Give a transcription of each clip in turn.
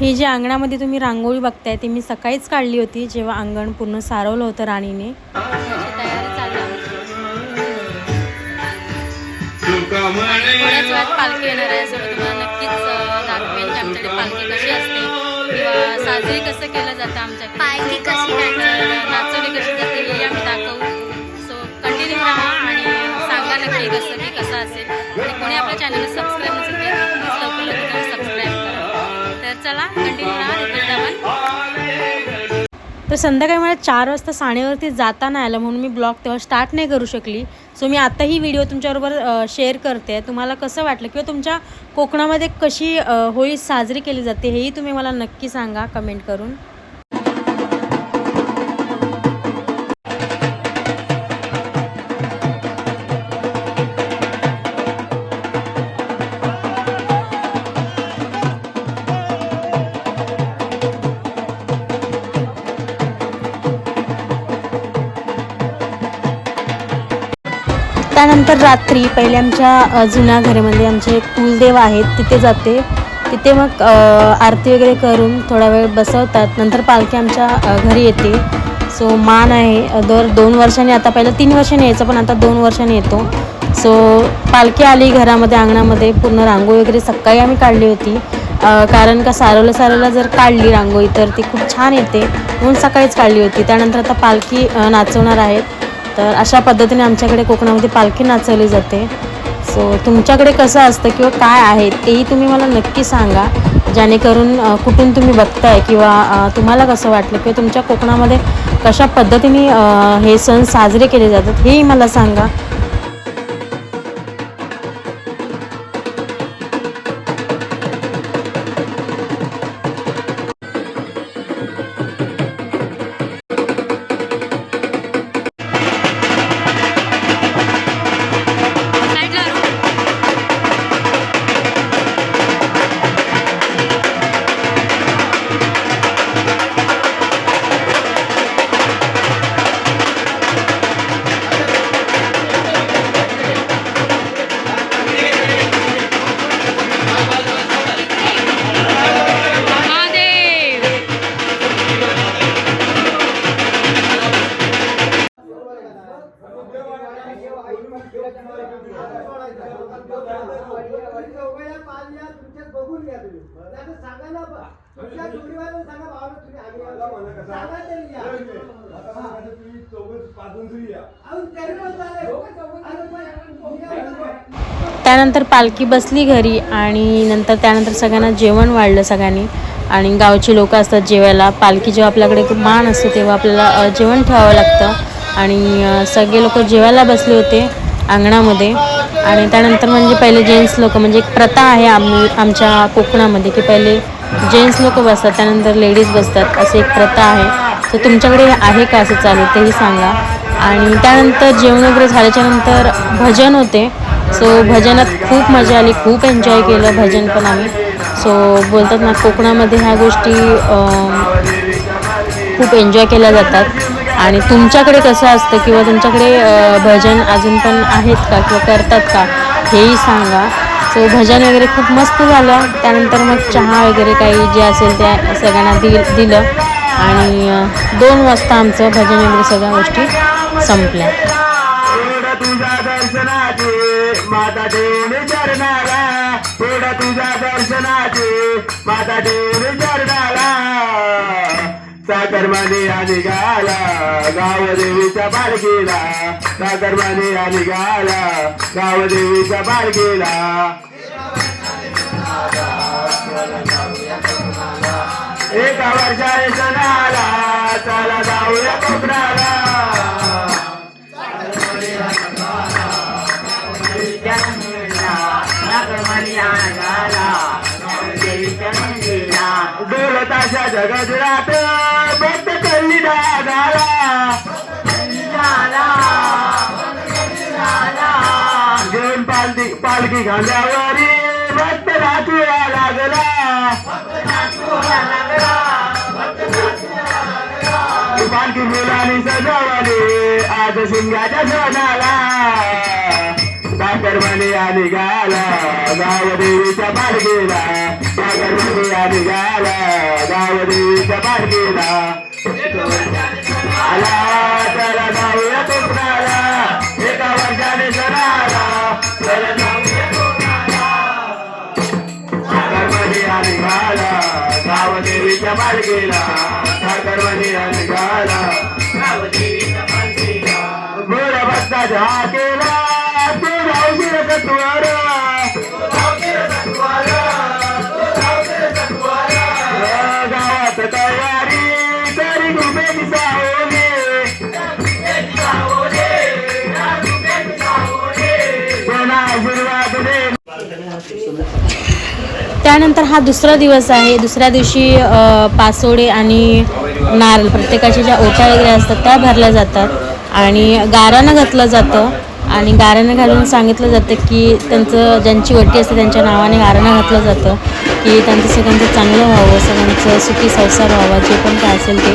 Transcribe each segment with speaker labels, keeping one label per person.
Speaker 1: ही जी अंगणामध्ये तुम्ही रांगोळी बघताय ती मी सकाळीच काढली होती जेव्हा अंगण पूर्ण सारवलं होतं राणीने. पालखी येणार आहे सगळं तुम्हाला नक्कीच अं, दाखवेन की आमच्याकडे पालखी कशी असते? किंवा साजरी कसं केलं जातं? तर संध्याकाळी मला चार वाजता साणेवरती जाता नाही आलं म्हणून मी ब्लॉग तेव्हा स्टार्ट नाही करू शकली. सो मी आता ही व्हिडिओ तुमच्याबरोबर शेअर करते. तुम्हाला कसं वाटलं किंवा तुमच्या कोकणामध्ये कशी होळी साजरी केली जाते हेही तुम्ही मला नक्की सांगा कमेंट करून. त्यानंतर रात्री पहिले आमच्या जुन्या घरामध्ये आमचे कुलदेव आहेत तिथे जाते. तिथे मग आरती वगैरे करून थोडा वेळ बसवतात. नंतर पालखी आमच्या घरी येते. सो मान आहे. दर दोन वर्षांनी आता पहिलं तीन वर्षांनी यायचं पण आता दोन वर्षांनी येतो. सो पालखी आली घरामध्ये अंगणामध्ये पूर्ण रांगोळी वगैरे सकाळी आम्ही काढली होती. कारण का सारवलं सारवलं जर काढली रांगोळी तर ती खूप छान येते. म्हणून सकाळीच काढली होती. त्यानंतर आता पालखी नाचवणार आहेत. तर अशा पद्धतीने आमच्याकडे कोकणामध्ये पालखी नाचवली जाते. सो तुमच्याकडे कसं असतं किंवा काय आहे तेही तुम्ही मला नक्की सांगा. जेणेकरून कुठून तुम्ही बघताय किंवा तुम्हाला कसं वाटलं किंवा तुमच्या कोकणामध्ये कशा पद्धतीने हे सण साजरे केले जातात हेही मला सांगा.
Speaker 2: बघून घ्या तुम्ही. नाही सांगा ना. तुमच्या जोडीवाल्याला सांगा भावाला तुम्ही आम्ही आलो. सांगा तरी या. अहो, तरी म्हणता नाही. अरे पण मी काय
Speaker 1: त्यानंतर पालखी बसली घरी आणि नंतर त्यानंतर सगळ्यांना जेवण वाढलं सगळ्यांनी. आणि गावची लोक असतात जेवायला. पालखी जेव्हा आपल्याकडे खूप मान असतो तेव्हा आपल्याला अ, जेवण ठेवावं लागतं. आणि अ, सगळे लोक जेवायला बसले होते अंगणामध्ये. आणि त्यानंतर म्हणजे पहिले जेंट्स लोक म्हणजे एक प्रथा आहे आम्ही आमच्या कोकणामध्ये की पहिले जेंट्स लोक बसतात त्यानंतर लेडीज बसतात अशी एक प्रथा आहे. तर तुमच्याकडे आहे का असं चालू? तेही सांगा. आणि त्यानंतर जेवण वगैरे झाल्याच्यानंतर भजन होते. सो भजनात खूप मजा आली खूप एन्जॉय केलं भजन पण आम्ही. सो बोलतात ना कोकणामध्ये ह्या गोष्टी खूप एन्जॉय केल्या जातात. आणि तुमच्याकडे कसं असतं किंवा तुमच्याकडे भजन अजून पण आहेत का किंवा करतात का? हेही सांगा. सो भजन वगैरे खूप मस्त झालं. त्यानंतर मग चहा वगैरे काही जे असेल त्या सगळ्यांना दि दिलं. आणि दोन वाजता आमचं भजन वगैरे सगळ्या गोष्टी संपल्या.
Speaker 3: तुझ्या माता देवी चरणाला. साकरमाने तुझ्या दर्शनाचे आणि गाला गाव देवीच्या बालकीला साकरमाने आणि गाला गाव देवीच्या बालकीला एका वर्षाने सणाला. चला जाऊया कोकणाला. डोलताशा जगजरात भक्त पालखी पालखी भक्त नाचूया लागला. पालखी मुलांनी सजावली आज शिंगाच्या सणाला साखरमणी आणि गाला गावदेवीच्या पालखीला. साखरमणी आणि गाला गावदेवीच्या पालखीला. आला त्याला जाऊया गावदेवीच्या बालगीला साखरमणी आणि गाला गावदेवीच्या बालगीला केला तू रावशील सत्वारा गावात तयारी तरी घुमेली सावली. कोणा आशीर्वाद दे
Speaker 1: त्यानंतर हा दुसरा दिवस आहे. दुसऱ्या दिवशी पासोडे आणि नारळ प्रत्येकाच्या ज्या ओट्या वगैरे असतात त्या भरल्या जातात. आणि गारानं घातलं जातं. आणि गारानं घालून सांगितलं जातं की त्यांचं ज्यांची वटी असते त्यांच्या नावाने गारानं घातलं जातं. की त्यांचं सगळ्यांचं चांगलं व्हावं सगळ्यांचं सुखी संसार व्हावा जे पण काय असेल ते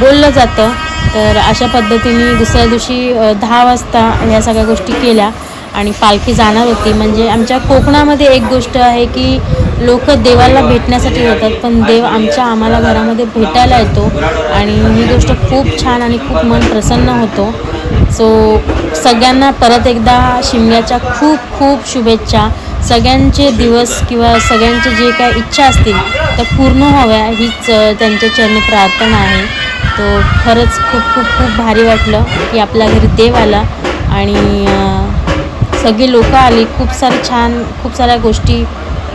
Speaker 1: बोललं जातं. तर अशा पद्धतीने दुसऱ्या दिवशी दहा वाजता ह्या सगळ्या गोष्टी केल्या. आणि पालखी जाणार होती. म्हणजे आमच्या कोकणामध्ये एक गोष्ट आहे की लोक देवाला भेटण्यासाठी येतात पण देव आमच्या आम्हाला घरामध्ये भेटायला येतो. आणि ही गोष्ट खूप छान आणि खूप मन प्रसन्न होतो. सो सगळ्यांना परत एकदा शिमग्याच्या खूप खूप शुभेच्छा. सगळ्यांचे दिवस किंवा सगळ्यांचे जे काय इच्छा असतील त्या पूर्ण व्हाव्या हीच त्यांच्या चरणी प्रार्थना आहे. तो खरंच खूप खूप खूप भारी वाटलं की आपल्या घरी देव आला आणि सगळी लोकं आली खूप सारे छान खूप साऱ्या गोष्टी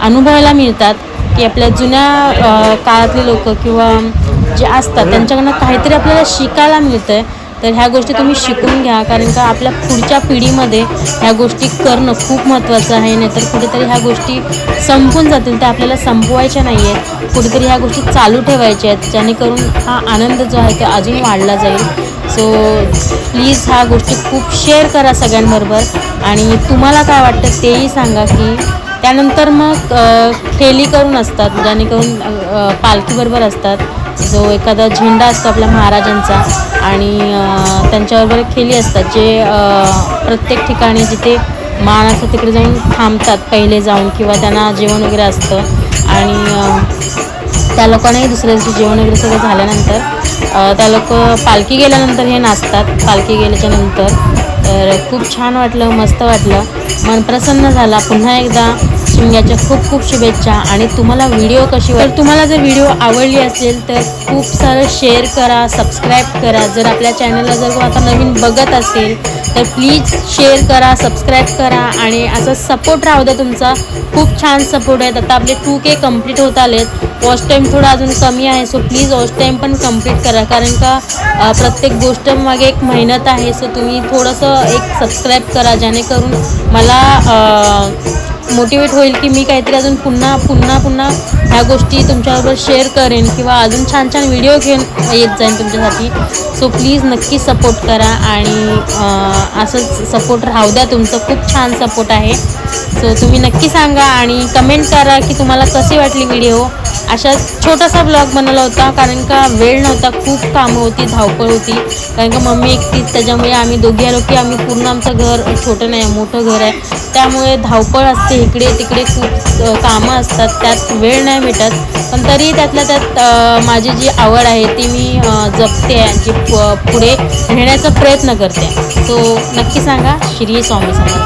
Speaker 1: अनुभवायला मिळतात की आपल्या जुन्या काळातले लोक किंवा जे असतात त्यांच्याकडनं काहीतरी आपल्याला शिकायला मिळतं आहे तर ह्या गोष्टी तुम्ही शिकून घ्या कारण का आपल्या पुढच्या पिढीमध्ये ह्या गोष्टी करणं खूप महत्त्वाचं आहे. नाहीतर कुठेतरी ह्या गोष्टी संपून जातील त्या आपल्याला संपवायच्या नाही आहेत कुठेतरी ह्या गोष्टी चालू ठेवायच्या आहेत जेणेकरून हा आनंद जो आहे तो अजून वाढला जाईल. सो प्लीज ह्या गोष्टी खूप शेअर करा सगळ्यांबरोबर. आणि तुम्हाला काय वाटतं तेही सांगा की त्यानंतर मग खेली करून असतात जेणेकरून पालखीबरोबर असतात. जो एखादा झेंडा असतो आपल्या महाराजांचा आणि त्यांच्याबरोबर खेली असतात जे प्रत्येक ठिकाणी जिथे मान असतं तिकडे जाऊन थांबतात पहिले जाऊन किंवा त्यांना जेवण वगैरे असतं. आणि त्या लोकांनाही दुसऱ्या दिवशी जेवण वगैरे सगळं झाल्यानंतर त्या लोक पालखी गेल्यानंतर हे नाचतात पालखी गेल्याच्यानंतर. तर खूप छान वाटलं मस्त वाटलं. मन प्रसन्न झाला. पुन्हा एकदा शिमग्याच्या खूप खूप शुभेच्छा. आणि तुम्हाला व्हिडिओ कशी तर तुम्हाला जर व्हिडिओ आवडली असेल तर खूप सारं शेअर करा सबस्क्राईब करा. जर आपल्या चॅनलला जर कोण आता नवीन बघत असेल तर प्लीज शेअर करा सबस्क्राईब करा. आणि असा सपोर्ट राहू द्या तुमचा. खूप छान सपोर्ट आहेत. आता आपले टू के कंप्लीट होत आलेत. वॉच टाईम थोडा अजून कमी आहे सो प्लीज वॉच टाईम पण कंप्लीट करा. कारण का प्रत्येक गोष्ट मागे एक मेहनत आहे सो तुम्ही थोडंसं एक सबस्क्राईब करा. जेणेकरून मला मोटिवेट होईल की मी काहीतरी अजून पुन्हा पुन्हा पुन्हा ह्या गोष्टी तुमच्याबरोबर शेअर करेन किंवा अजून छान छान व्हिडिओ घेऊन येत जाईन तुमच्यासाठी. सो प्लीज नक्की सपोर्ट करा आणि असंच सपोर्ट राहू द्या तुमचं. खूप छान सपोर्ट आहे. सो तुम्ही नक्की सांगा आणि कमेंट करा की तुम्हाला कशी वाटली व्हिडिओ अशा छोटासा ब्लॉग बनवला होता कारण का वेळ नव्हता खूप कामं होती धावपळ होती. कारण का मम्मी एकटीच त्याच्यामुळे आम्ही दोघी आलो की आम्ही पूर्ण आमचं घर छोटं नाही मोठं घर आहे. त्यामुळे धावपळ असते इकडे तिकडे खूप कामं असतात त्यात वेळ नाही भेटत. पण तरी त्यातल्या त्यात माझी जी आवड आहे ती मी जपते आहे जी पुढे नेण्याचा प्रयत्न करते. सो नक्की सांगा श्री स्वामी समर्थ.